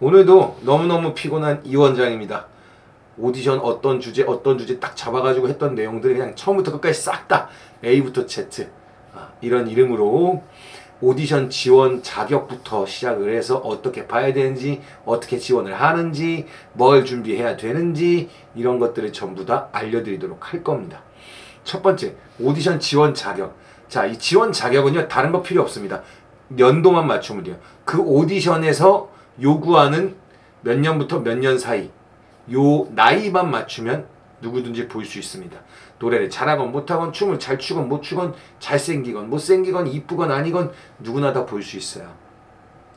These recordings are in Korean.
오늘도 너무너무 피곤한 이 원장입니다. 오디션 어떤 주제 어떤 주제 딱 잡아가지고 했던 내용들 그냥 처음부터 끝까지 싹 다 A부터 Z 아, 이런 이름으로 오디션 지원 자격부터 시작을 해서 어떻게 봐야 되는지 어떻게 지원을 하는지 뭘 준비해야 되는지 이런 것들을 전부 다 알려드리도록 할 겁니다. 첫 번째 오디션 지원 자격 자 이 지원 자격은요 다른 거 필요 없습니다. 연도만 맞추면 돼요. 그 오디션에서 요구하는 몇 년부터 몇 년 사이 요 나이만 맞추면 누구든지 볼 수 있습니다. 노래를 잘하건 못하건 춤을 잘 추건 못 추건 잘생기건 못생기건 이쁘건 아니건 누구나 다 볼 수 있어요.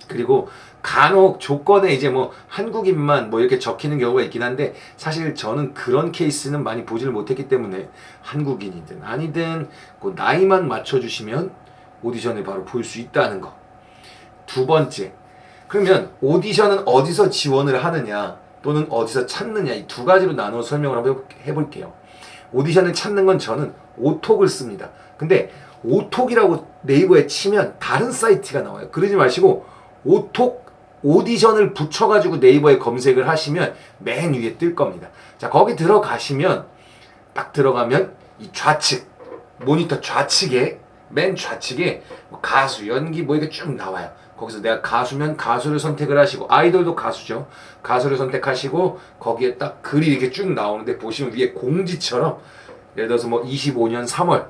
그리고 간혹 조건에 이제 뭐 한국인만 뭐 이렇게 적히는 경우가 있긴 한데 사실 저는 그런 케이스는 많이 보지를 못했기 때문에 한국인이든 아니든 그 나이만 맞춰주시면 오디션을 바로 볼 수 있다는 거. 두 번째. 그러면 오디션은 어디서 지원을 하느냐 또는 어디서 찾느냐 이 두 가지로 나눠 설명을 한번 해볼게요. 오디션을 찾는 건 저는 오톡을 씁니다. 근데 오톡이라고 네이버에 치면 다른 사이트가 나와요. 그러지 마시고 오톡 오디션을 붙여가지고 네이버에 검색을 하시면 맨 위에 뜰 겁니다. 자 거기 들어가시면 딱 들어가면 이 좌측 모니터 좌측에 맨 좌측에 뭐 가수 연기 뭐 이게 쭉 나와요. 거기서 내가 가수면 가수를 선택을 하시고 아이돌도 가수죠. 가수를 선택하시고 거기에 딱 글이 이렇게 쭉 나오는데 보시면 위에 공지처럼 예를 들어서 뭐 25년 3월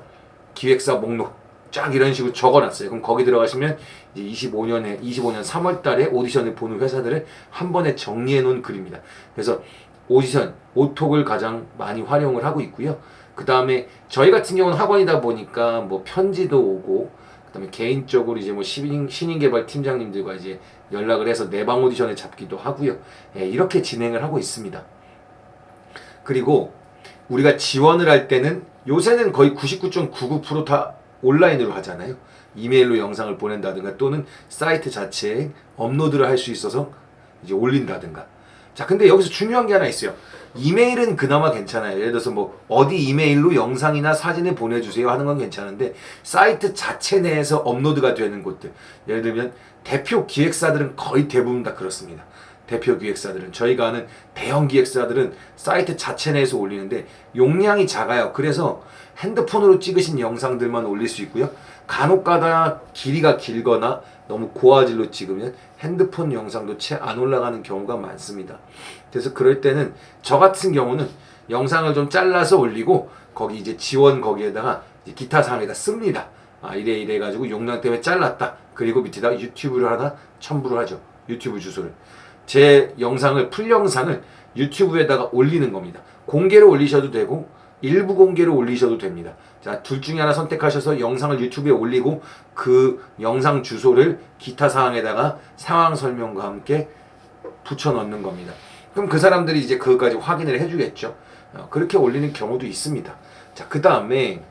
기획사 목록 쫙 이런 식으로 적어놨어요. 그럼 거기 들어가시면 이제 25년에 25년 3월달에 오디션을 보는 회사들을 한 번에 정리해 놓은 글입니다. 그래서 오디션 오톡을 가장 많이 활용을 하고 있고요. 그 다음에 저희 같은 경우는 학원이다 보니까 뭐 편지도 오고 그다음에 개인적으로 이제 뭐 신인, 신인 개발 팀장님들과 이제 연락을 해서 내방 오디션을 잡기도 하고요. 예, 이렇게 진행을 하고 있습니다. 그리고 우리가 지원을 할 때는 요새는 거의 99.99%다 온라인으로 하잖아요. 이메일로 영상을 보낸다든가 또는 사이트 자체에 업로드를 할 수 있어서 이제 올린다든가. 자, 근데 여기서 중요한 게 하나 있어요. 이메일은 그나마 괜찮아요. 예를 들어서 뭐 어디 이메일로 영상이나 사진을 보내주세요 하는 건 괜찮은데 사이트 자체 내에서 업로드가 되는 곳들. 예를 들면 대표 기획사들은 거의 대부분 다 그렇습니다. 대표 기획사들은 저희가 아는 대형 기획사들은 사이트 자체 내에서 올리는데 용량이 작아요. 그래서 핸드폰으로 찍으신 영상들만 올릴 수 있고요. 간혹가다 길이가 길거나 너무 고화질로 찍으면 핸드폰 영상도 채 안 올라가는 경우가 많습니다. 그래서 그럴 때는 저 같은 경우는 영상을 좀 잘라서 올리고 거기 이제 지원 거기에다가 기타 상에다 씁니다. 아 이래 이래 가지고 용량 때문에 잘랐다. 그리고 밑에다 유튜브를 하나 첨부를 하죠. 유튜브 주소를. 제 영상을 풀 영상을 유튜브에다가 올리는 겁니다. 공개로 올리셔도 되고 일부 공개로 올리셔도 됩니다. 자, 둘 중에 하나 선택하셔서 영상을 유튜브에 올리고 그 영상 주소를 기타 사항에다가 상황 설명과 함께 붙여 넣는 겁니다. 그럼 그 사람들이 이제 그것까지 확인을 해주겠죠. 어, 그렇게 올리는 경우도 있습니다. 자, 그 다음에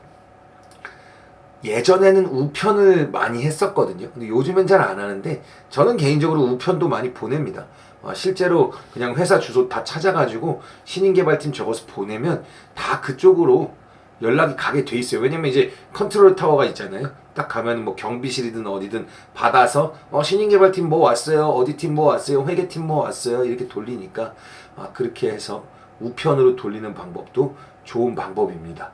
예전에는 우편을 많이 했었거든요. 근데 요즘엔 잘 안 하는데 저는 개인적으로 우편도 많이 보냅니다. 어, 실제로 그냥 회사 주소 다 찾아가지고 신인개발팀 적어서 보내면 다 그쪽으로 연락이 가게 돼 있어요. 왜냐면 이제 컨트롤 타워가 있잖아요. 딱 가면 뭐 경비실이든 어디든 받아서 어 신인개발팀 뭐 왔어요. 어디 팀 뭐 왔어요. 회계팀 뭐 왔어요. 이렇게 돌리니까 아, 그렇게 해서 우편으로 돌리는 방법도 좋은 방법입니다.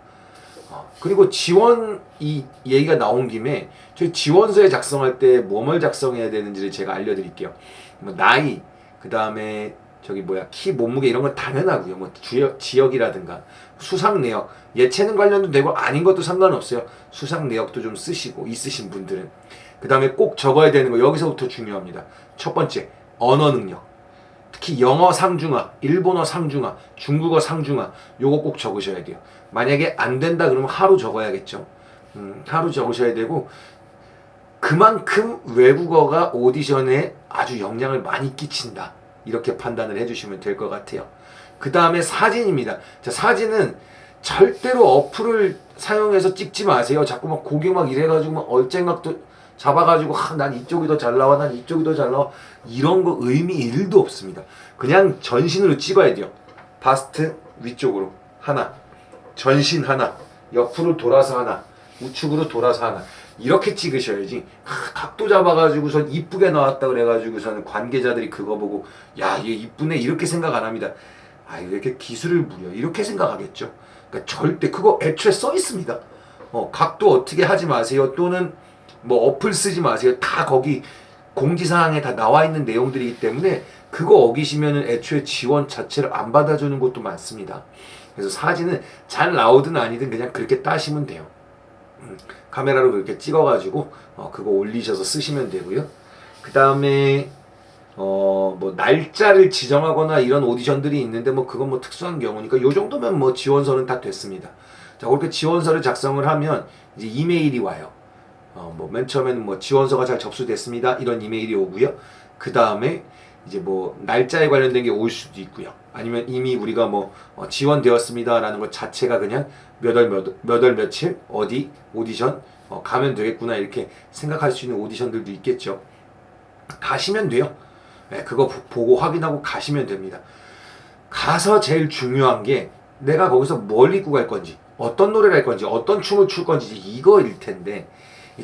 어, 그리고 지원 이 얘기가 나온 김에 저희 지원서에 작성할 때 뭐뭘 작성해야 되는지를 제가 알려드릴게요. 뭐 나이, 그 다음에 저기 뭐야 키, 몸무게 이런 건 당연하고요. 뭐 주역, 지역이라든가 수상 내역, 예체능 관련도 되고 아닌 것도 상관없어요. 수상 내역도 좀 쓰시고 있으신 분들은 그 다음에 꼭 적어야 되는 거 여기서부터 중요합니다. 첫 번째 언어 능력. 특히 영어 상중하, 일본어 상중하, 중국어 상중하 요거 꼭 적으셔야 돼요. 만약에 안 된다 그러면 하루 적어야겠죠. 음, 하루 적으셔야 되고 그만큼 외국어가 오디션에 아주 영향을 많이 끼친다. 이렇게 판단을 해주시면 될 것 같아요. 그 다음에 사진입니다. 자, 사진은 절대로 어플을 사용해서 찍지 마세요. 자꾸 막 고개 막 이래가지고 막 얼짱각도 잡아가지고 아, 난 이쪽이 더 잘 나와, 난 이쪽이 더 잘 나와 이런 거 의미 일도 없습니다. 그냥 전신으로 찍어야 돼요. 바스트 위쪽으로 하나, 전신 하나, 옆으로 돌아서 하나, 우측으로 돌아서 하나. 이렇게 찍으셔야지. 하, 각도 잡아가지고선 이쁘게 나왔다 그래가지고서는 관계자들이 그거 보고 야 얘 이쁘네 이렇게 생각 안 합니다. 아 이렇게 기술을 부려. 이렇게 생각하겠죠. 그러니까 절대 그거 애초에 써 있습니다. 어 각도 어떻게 하지 마세요. 또는 뭐 어플 쓰지 마세요. 다 거기 공지사항에 다 나와 있는 내용들이기 때문에 그거 어기시면은 애초에 지원 자체를 안 받아주는 곳도 많습니다. 그래서 사진은 잘 나오든 아니든 그냥 그렇게 따시면 돼요. 음, 카메라로 그렇게 찍어가지고 어, 그거 올리셔서 쓰시면 되고요. 그 다음에 어 뭐 날짜를 지정하거나 이런 오디션들이 있는데 뭐 그건 뭐 특수한 경우니까 요 정도면 뭐 지원서는 다 됐습니다. 자 그렇게 지원서를 작성을 하면 이제 이메일이 와요. 어, 뭐 맨 처음에는 뭐 지원서가 잘 접수됐습니다. 이런 이메일이 오고요. 그 다음에 이제 뭐 날짜에 관련된 게 올 수도 있고요. 아니면 이미 우리가 뭐 어, 지원되었습니다라는 것 자체가 그냥 몇월몇월 며칠 어디 오디션 어, 가면 되겠구나 이렇게 생각할 수 있는 오디션들도 있겠죠. 가시면 돼요. 네, 그거 보- 보고 확인하고 가시면 됩니다. 가서 제일 중요한 게 내가 거기서 뭘 입고 갈 건지 어떤 노래를 할 건지 어떤 춤을 출 건지 이거일 텐데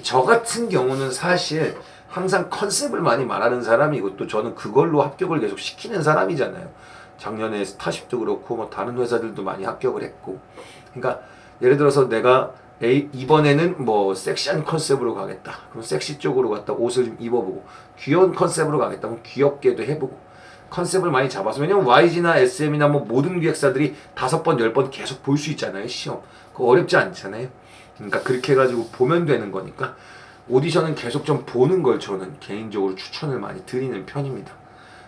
저 같은 경우는 사실 항상 컨셉을 많이 말하는 사람이고 또 저는 그걸로 합격을 계속 시키는 사람이잖아요. 작년에 스타쉽도 그렇고 뭐 다른 회사들도 많이 합격을 했고 그러니까 예를 들어서 내가 에이, 이번에는 뭐 섹시한 컨셉으로 가겠다. 그럼 섹시 쪽으로 갔다 옷을 좀 입어보고 귀여운 컨셉으로 가겠다. 그럼 귀엽게도 해보고 컨셉을 많이 잡아서 왜냐면 YG나 SM이나 뭐 모든 기획사들이 다섯 번, 열 번 계속 볼 수 있잖아요. 시험. 그거 어렵지 않잖아요. 그러니까 그렇게 해가지고 보면 되는 거니까 오디션은 계속 좀 보는 걸 저는 개인적으로 추천을 많이 드리는 편입니다.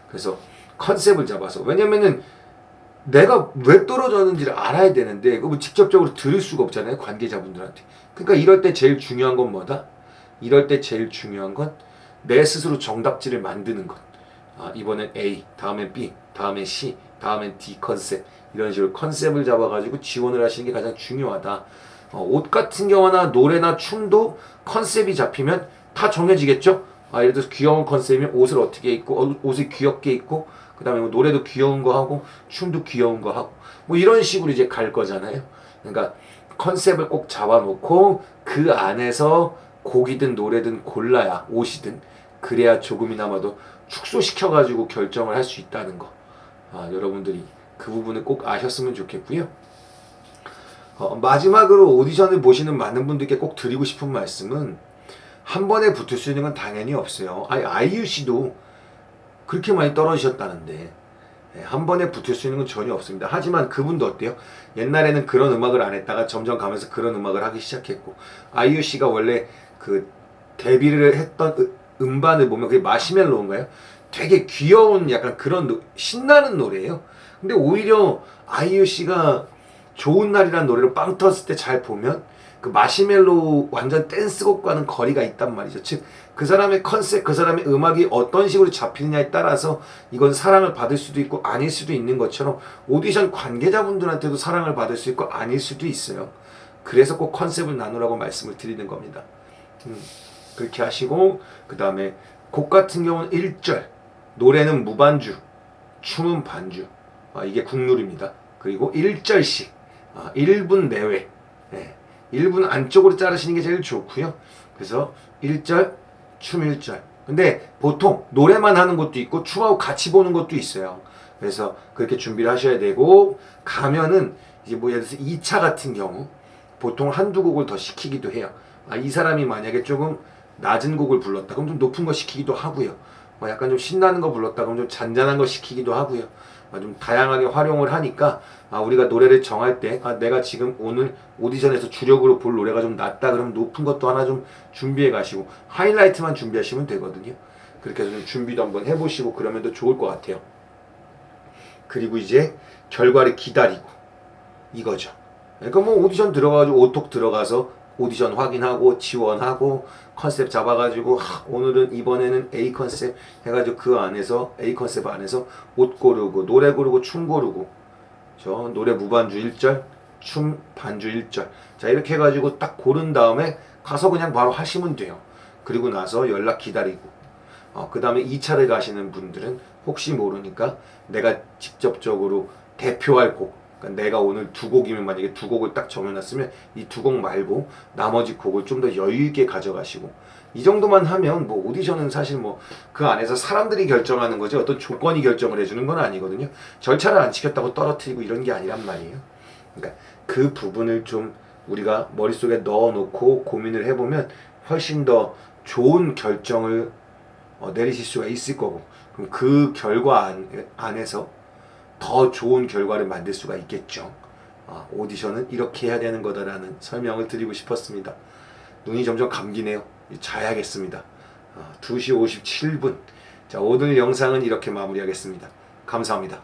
그래서 컨셉을 잡아서 왜냐면은 내가 왜 떨어졌는지를 알아야 되는데 그거 뭐 직접적으로 들을 수가 없잖아요 관계자분들한테. 그러니까 이럴 때 제일 중요한 건 뭐다? 이럴 때 제일 중요한 건 내 스스로 정답지를 만드는 것. 아, 이번엔 A, 다음엔 B, 다음엔 C, 다음엔 D 컨셉 이런 식으로 컨셉을 잡아가지고 지원을 하시는 게 가장 중요하다. 어, 옷 같은 경우나 노래나 춤도 컨셉이 잡히면 다 정해지겠죠. 아, 예를 들어서 귀여운 컨셉이면 옷을 어떻게 입고 어, 옷을 귀엽게 입고 그다음에 뭐 노래도 귀여운 거 하고 춤도 귀여운 거 하고 뭐 이런 식으로 이제 갈 거잖아요. 그러니까 컨셉을 꼭 잡아놓고 그 안에서 곡이든 노래든 골라야 옷이든 그래야 조금이나마도 축소시켜 가지고 결정을 할 수 있다는 거. 아, 여러분들이 그 부분을 꼭 아셨으면 좋겠고요. 어, 마지막으로 오디션을 보시는 많은 분들께 꼭 드리고 싶은 말씀은 한 번에 붙을 수 있는 건 당연히 없어요. 아니, 아이유 씨도 그렇게 많이 떨어지셨다는데 예, 한 번에 붙을 수 있는 건 전혀 없습니다. 하지만 그분도 어때요? 옛날에는 그런 음악을 안 했다가 점점 가면서 그런 음악을 하기 시작했고 아이유 씨가 원래 그 데뷔를 했던 으- 음반을 보면 그게 마시멜로인가요? 되게 귀여운 약간 그런 노- 신나는 노래예요. 근데 오히려 아이유 씨가 좋은 날이라는 노래를 빵 터졌을 때 잘 보면 그 마시멜로 완전 댄스곡과는 거리가 있단 말이죠. 즉 그 사람의 컨셉, 그 사람의 음악이 어떤 식으로 잡히느냐에 따라서 이건 사랑을 받을 수도 있고 아닐 수도 있는 것처럼 오디션 관계자분들한테도 사랑을 받을 수 있고 아닐 수도 있어요. 그래서 꼭 컨셉을 나누라고 말씀을 드리는 겁니다. 음, 그렇게 하시고 그 다음에 곡 같은 경우는 1절, 노래는 무반주, 춤은 반주. 아, 이게 국룰입니다. 그리고 1절씩 아, 1분 내외. 예, 1분 안쪽으로 자르시는 게 제일 좋고요. 그래서 1절, 춤 1절. 근데 보통 노래만 하는 것도 있고 춤하고 같이 보는 것도 있어요. 그래서 그렇게 준비를 하셔야 되고 가면은 이제 뭐 예를 들어서 2차 같은 경우 보통 한두 곡을 더 시키기도 해요. 아, 이 사람이 만약에 조금 낮은 곡을 불렀다. 그럼 좀 높은 거 시키기도 하고요. 뭐 약간 좀 신나는 거 불렀다. 그럼 좀 잔잔한 거 시키기도 하고요. 아, 좀 다양하게 활용을 하니까 아, 우리가 노래를 정할 때 아, 내가 지금 오늘 오디션에서 주력으로 볼 노래가 좀 낮다. 그러면 높은 것도 하나 좀 준비해 가시고 하이라이트만 준비하시면 되거든요. 그렇게 해서 좀 준비도 한번 해보시고 그러면 더 좋을 것 같아요. 그리고 이제 결과를 기다리고 이거죠. 그러니까 뭐 오디션 들어가가지고 오톡 들어가서 오디션 확인하고 지원하고 컨셉 잡아가지고 하, 오늘은 이번에는 A 컨셉 해가지고 그 안에서 A 컨셉 안에서 옷 고르고 노래 고르고 춤 고르고. 저 노래 무반주 1절 춤 반주 1절. 자 이렇게 해가지고 딱 고른 다음에 가서 그냥 바로 하시면 돼요. 그리고 나서 연락 기다리고. 어, 그 다음에 2차를 가시는 분들은 혹시 모르니까 내가 직접적으로 대표할 곡, 그러니까 내가 오늘 두 곡이면 만약에 두 곡을 딱 정해놨으면 이 두 곡 말고 나머지 곡을 좀 더 여유 있게 가져가시고 이 정도만 하면 뭐 오디션은 사실 뭐 그 안에서 사람들이 결정하는 거지 어떤 조건이 결정을 해주는 건 아니거든요. 절차를 안 지켰다고 떨어뜨리고 이런 게 아니란 말이에요. 그러니까 그 부분을 좀 우리가 머릿속에 넣어놓고 고민을 해보면 훨씬 더 좋은 결정을 어, 내리실 수가 있을 거고 그럼 그 결과 안, 안에서 더 좋은 결과를 만들 수가 있겠죠. 아, 오디션은 이렇게 해야 되는 거다라는 설명을 드리고 싶었습니다. 눈이 점점 감기네요. 자야겠습니다. 아, 2시 57분. 자, 오늘 영상은 이렇게 마무리하겠습니다. 감사합니다.